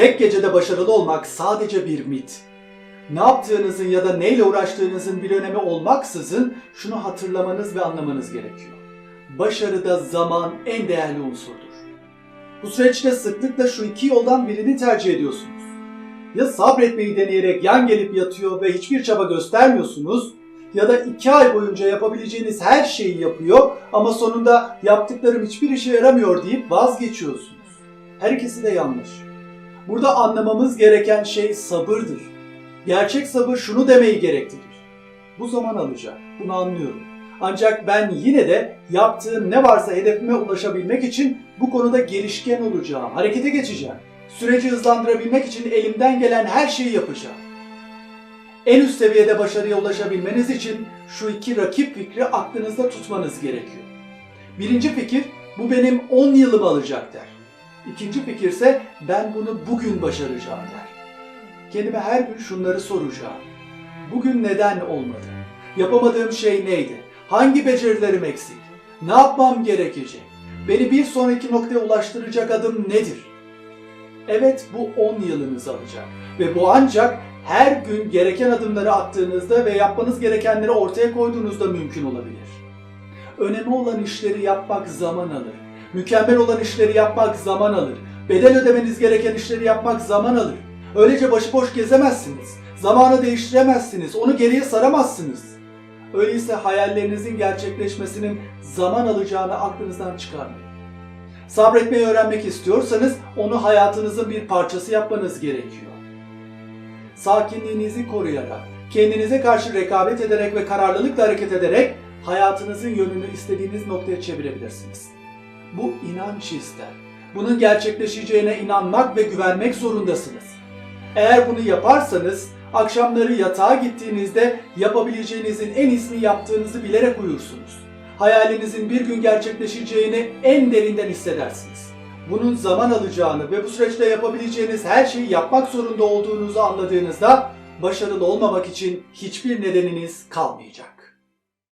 Tek gecede başarılı olmak sadece bir mit. Ne yaptığınızın ya da neyle uğraştığınızın bir önemi olmaksızın şunu hatırlamanız ve anlamanız gerekiyor. Başarıda zaman en değerli unsurdur. Bu süreçte sıklıkla şu iki yoldan birini tercih ediyorsunuz. Ya sabretmeyi deneyerek yan gelip yatıyor ve hiçbir çaba göstermiyorsunuz ya da iki ay boyunca yapabileceğiniz her şeyi yapıyor ama sonunda yaptıklarım hiçbir işe yaramıyor deyip vazgeçiyorsunuz. Her ikisi de yanlış. Burada anlamamız gereken şey sabırdır. Gerçek sabır şunu demeyi gerektirir. Bu zaman alacak. Bunu anlıyorum. Ancak ben yine de yaptığım ne varsa hedefime ulaşabilmek için bu konuda gelişken olacağım. Harekete geçeceğim. Süreci hızlandırabilmek için elimden gelen her şeyi yapacağım. En üst seviyede başarıya ulaşabilmeniz için şu iki rakip fikri aklınızda tutmanız gerekiyor. Birinci fikir, bu benim 10 yılımı alacak der. İkinci fikirse ben bunu bugün başaracağım der. Kendime her gün şunları soracağım. Bugün neden olmadı? Yapamadığım şey neydi? Hangi becerilerim eksik? Ne yapmam gerekecek? Beni bir sonraki noktaya ulaştıracak adım nedir? Evet bu 10 yılınızı alacak ve bu ancak her gün gereken adımları attığınızda ve yapmanız gerekenleri ortaya koyduğunuzda mümkün olabilir. Önemli olan işleri yapmak zaman alır. Mükemmel olan işleri yapmak zaman alır. Bedel ödemeniz gereken işleri yapmak zaman alır. Öylece başıboş gezemezsiniz. Zamanı değiştiremezsiniz. Onu geriye saramazsınız. Öyleyse hayallerinizin gerçekleşmesinin zaman alacağını aklınızdan çıkarmayın. Sabretmeyi öğrenmek istiyorsanız onu hayatınızın bir parçası yapmanız gerekiyor. Sakinliğinizi koruyarak, kendinize karşı rekabet ederek ve kararlılıkla hareket ederek hayatınızın yönünü istediğiniz noktaya çevirebilirsiniz. Bu inanç ister. Bunun gerçekleşeceğine inanmak ve güvenmek zorundasınız. Eğer bunu yaparsanız akşamları yatağa gittiğinizde yapabileceğinizin en iyisini yaptığınızı bilerek uyursunuz. Hayalinizin bir gün gerçekleşeceğini en derinden hissedersiniz. Bunun zaman alacağını ve bu süreçte yapabileceğiniz her şeyi yapmak zorunda olduğunuzu anladığınızda başarılı olmamak için hiçbir nedeniniz kalmayacak.